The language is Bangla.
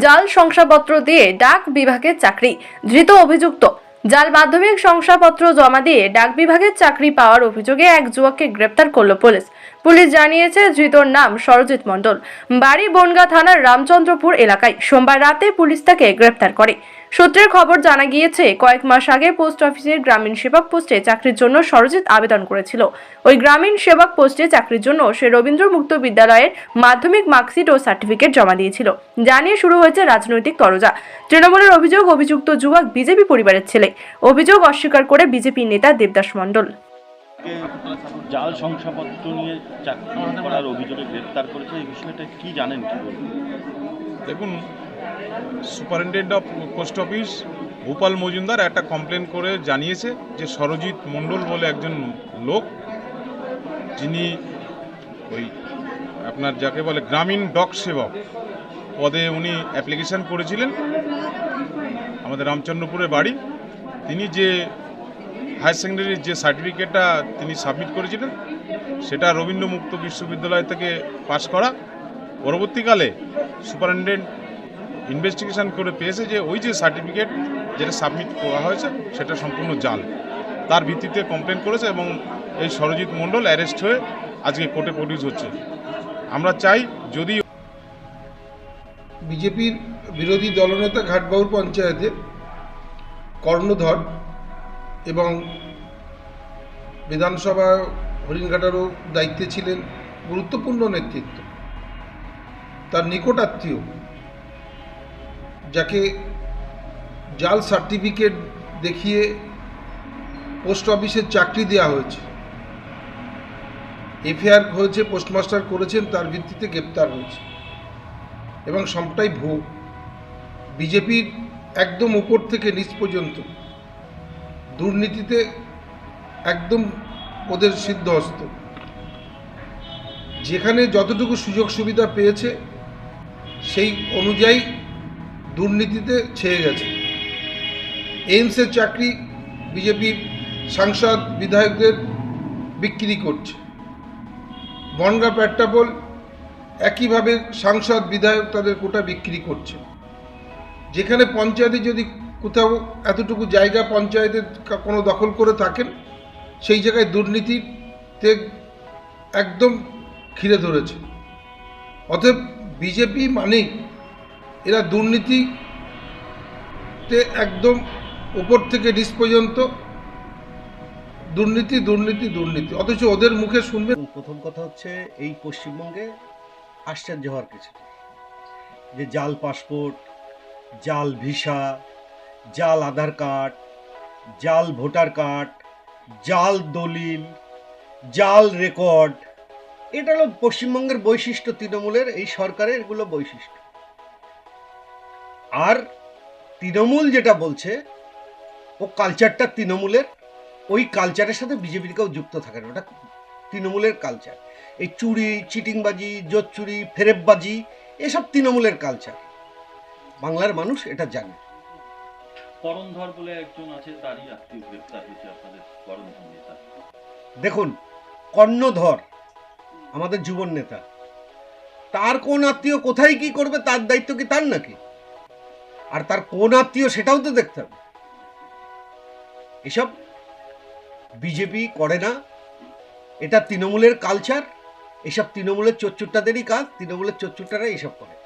জাল শংসাপত্র দিয়ে ডাক বিভাগের চাকরি, ধৃত অভিযুক্ত। জাল মাধ্যমিক শংসাপত্র জমা দিয়ে ডাক বিভাগের চাকরি পাওয়ার অভিযোগে এক যুবককে গ্রেপ্তার করল পুলিশ। পুলিশ জানিয়েছে ধৃতর নাম সরজিৎ মণ্ডল। বাড়ি বনগা থানার রামচন্দ্রপুর এলাকায়। সোমবার রাতে পুলিশ তাকে গ্রেপ্তার করে। সূত্রের খবর জানা গিয়েছে কয়েক মাস আগে পোস্ট অফিসের গ্রামীণ সেবক পোস্টে চাকরির জন্য সরজিৎ আবেদন করেছিল। ওই গ্রামীণ সেবক পোস্টে চাকরির জন্য সে রবীন্দ্র মুক্ত বিদ্যালয়ের মাধ্যমিক মার্কশিট ও সার্টিফিকেট জমা দিয়েছিল। জানিয়ে শুরু হয়েছে রাজনৈতিক তরজা। তৃণমূলের অভিযোগ অভিযুক্ত যুবক বিজেপি পরিবারের ছেলে। অভিযোগ অস্বীকার করে বিজেপি নেতা দেবদাস মণ্ডল। জাল শংসাপত্র নিয়ে চাকরি করার অভিযোগে গ্রেপ্তার করেছে এই বিষয়টা কি জানেন কি দেখুন superintendent of post office Bhupal Majumdar একটা কমপ্লেন করে জানিয়েছে যে সরজিৎ মণ্ডল বলে একজন লোক, যিনি ওই আপনার যাকে বলে গ্রামীণ ডক সেবক, পদে উনি অ্যাপ্লিকেশন করেছিলেন আমাদের রামচন্দ্রপুরের বাড়ি। তিনি যে হায়ার সেকেন্ডারির যে সার্টিফিকেটটা তিনি সাবমিট করেছিলেন, সেটা রবীন্দ্র মুক্ত বিশ্ববিদ্যালয় থেকে পাশ করা। পরবর্তীকালে সুপারিনটেন্ডেন্ট ইনভেস্টিগেশন করে পেয়েছে যে ওই যে সার্টিফিকেট যেটা সাবমিট করা হয়েছে, সেটা সম্পূর্ণ জাল। তার ভিত্তিতে কমপ্লেন করেছে এবং এই সরজিৎ মণ্ডল অ্যারেস্ট হয়ে আজকে কোর্টে প্রডিউস হচ্ছে। আমরা চাই যদি বিজেপির বিরোধী দলনেতা ঘাটবাউর পঞ্চায়েতের কর্ণধর এবং বিধানসভা হরিণঘাটারও দায়িত্বে ছিলেন গুরুত্বপূর্ণ নেতৃত্ব। তার নিকট আত্মীয় যাকে জাল সার্টিফিকেট দেখিয়ে পোস্ট অফিসের চাকরি দেওয়া হয়েছে। এফআইআর হয়েছে, পোস্টমাস্টার করেছেন, তার ভিত্তিতে গ্রেপ্তার হয়েছে। এবং সবটাই ভুয়ো। বিজেপির একদম উপর থেকে নিচ পর্যন্ত। দুর্নীতিতে একদম ওদের সিদ্ধহস্ত। যেখানে যতটুকু সুযোগ সুবিধা পেয়েছে, সেই অনুযায়ী দুর্নীতিতে ছেয়ে গেছে। এইমসের চাকরি বিজেপির সাংসদ, বিধায়কদের বিক্রি করছে। বনগা পেট্টাপোল একইভাবে সাংসদ, বিধায়ক তাদের কোটা বিক্রি করছে। যেখানে পঞ্চায়েতে যদি কোথাও এতটুকু জায়গা পঞ্চায়েতের কোনো দখল করে থাকেন, সেই জায়গায় দুর্নীতিতে একদম ঘিরে ধরেছে। অতএব বিজেপি মানেই এরা দুর্নীতিতে একদম উপর থেকে নিচ পর্যন্ত। দুর্নীতি দুর্নীতি দুর্নীতি। অথচ ওদের মুখে শুনবে প্রথম কথা হচ্ছে, এই পশ্চিমবঙ্গে আশ্চর্য হওয়ার কিছু যে জাল পাসপোর্ট, জাল ভিসা, জাল আধার কার্ড, জাল ভোটার কার্ড, জাল দলিল, জাল রেকর্ড, এটা হলো পশ্চিমবঙ্গের বৈশিষ্ট্য তৃণমূলের, এই সরকারের এগুলো বৈশিষ্ট্য। আর তৃণমূল যেটা বলছে ও কালচারটা তৃণমূলের ওই কালচারের সাথে বিজেপির কেউ যুক্ত থাকে না ওটা তৃণমূলের কালচার এই চুরি চিটিংবাজি জোচ্চুরি ফেরেববাজি এসব তৃণমূলের কালচার বাংলার মানুষ এটা জানে। করণধর বলে একজন আছে তারই আত্মীয় হয়েছে আপনাদের করণধর নেতা। দেখুন কর্ণধর আমাদের যুবন নেতা তার কোন আত্মীয় কোথায় কি করবে তার দায়িত্ব কি তার নাকি? আর তার কোন আত্মীয় সেটাও তো দেখতে হবে। এসব বিজেপি করে না। এটা তৃণমূলের কালচার এসব তৃণমূলের চোরচুট্টাদেরই কাজ, তৃণমূলের চচ্চুট্টারা এসব করে।